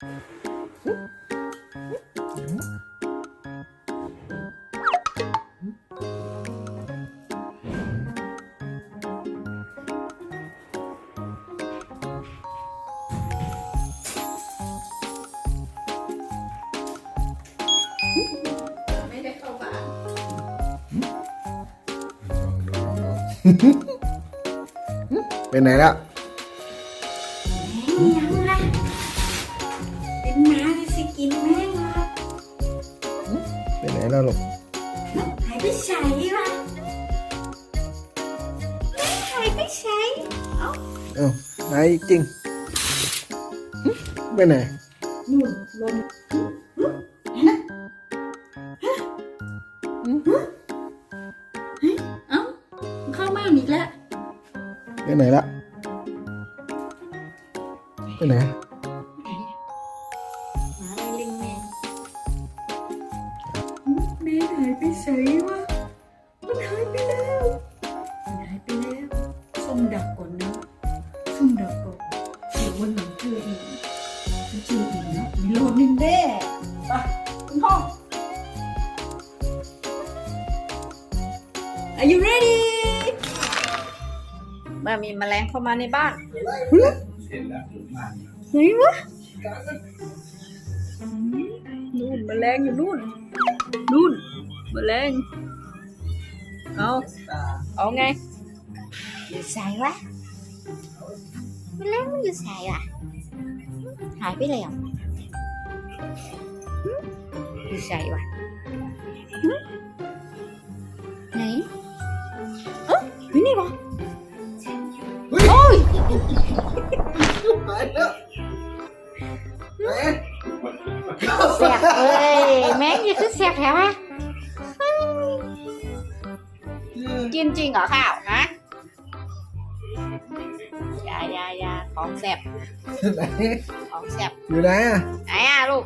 ไม่ได้เข้าบ้านไปไหนแล้ว ไปไหนแล้วลูกหายไปใช้ล่ะแม่หายไปใช้เอ้าเอ้าไหนจริงหึไปไหนนู่นลมเอ้าเข้าบ้านอีกแล้วไปไหนละไปไหน หายไปใส่วะมันหายไปแล้วมันหายไปแล้วส้มดักก่อนนะส้มดักก่อนเดี๋ยววันหลังเจออีกถ้าเจออีกนะมีโลนึงแน่ไปคุณพ่อ Are you ready เมื่อมีแมลงเข้ามาในบ้านไหนวะนู่นแมลงอยู่นู่นนู่นแมลงเอาเอาไงอยู่ใส่วะมันเล่นมันอยู่ใส่วะหายไปแล้วหึอยู่ใส่วะหึไหน เอ้าอยู่นี่ปะโอ้ยไปแล้วไหนแสบเอ้ยแม่งยี่คือแสบ กินจริงเหรอข้าวฮะอยาอยาอยาของแสบไหนของแสบอยู่ไหนอะไหนอะลูก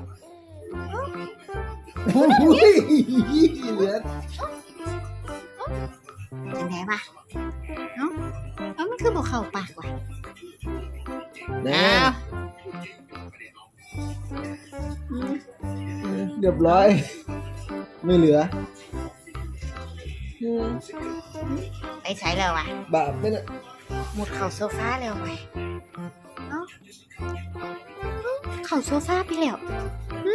โอ้ยเหลือจังไงวะเอ้าเอ้ามันคือบอกเข้าปากว่ะไหนอ้าวอืมเรียบร้อย ไม่เหลืออืม ไปใช้แล้วว่ะบาปไหมเนี่ยหมุดเข่าโซฟาแล้วว่ะเอ้าเข่าโซฟาไปแล้วหึ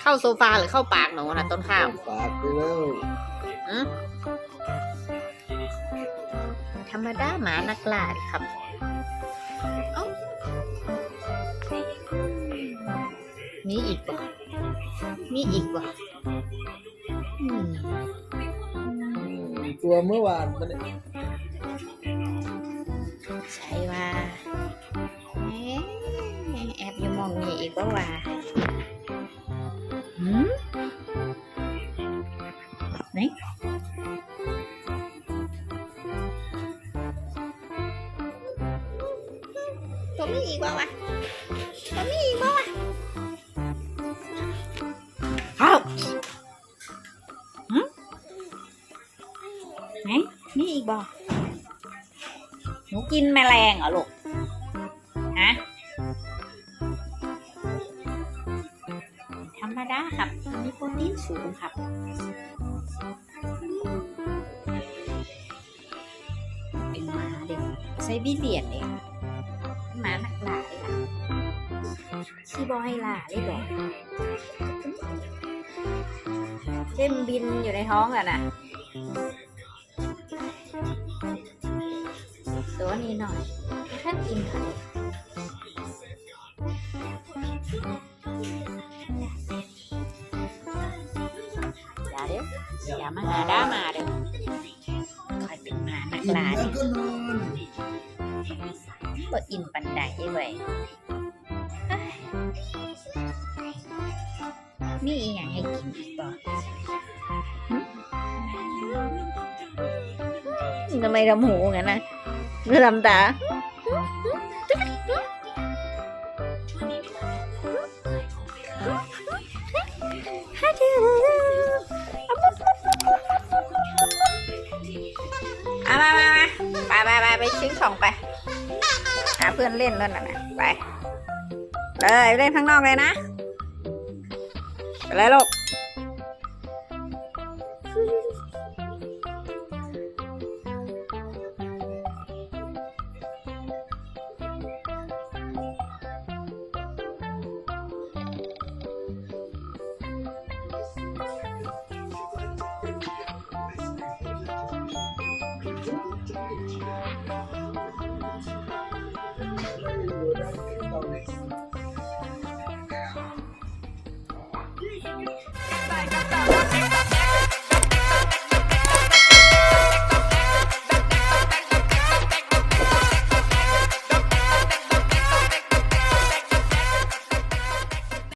เข้าโซฟาหรือเข้าปากหนูนะต้นข้าวปากไปแล้วอืมธรรมดาหมานักล่าดิครับเอ้ามีอีกบ่มีอีกบ่อืม ตัวเมื่อวานมันเนี่ยใช่ว่าเอ๊ะแอบอยู่มองนี่อีกบ่ว่าหืมไหนตัวมีอีกบ่วะตัวมีอีกบ่วะ ไหนมีอีกบ่หนูกินแมลงเหรอลูกฮะธรรมดาครับ มีโปรตีนสูงครับเป็นหมาเด็กไซบีเรียนเองหมาหนักหลายชีบอยล่าเลยบอกเล่มบินอยู่ในท้องอะนะ ตัวนี้หน่อยท่านกินค่ะอย่าเดี๋ยวอย่ามาหาด้ามาเดี๋ยวคอยเป็นหมานักลาแล้วดิก็นบ่อินปันไดเว้ยเอ้ยมีอีหยังให้กินอีกบ่ทำไมทำหูงั้นนะ ไม่ทำตาเอามามามาไปไปไปไปชิ้นของไป หาเพื่อนพื่นเล่นแล้วน่ะนะไป เลยเล่นข้างนอกเลยนะ ไปเลยลูก Bye.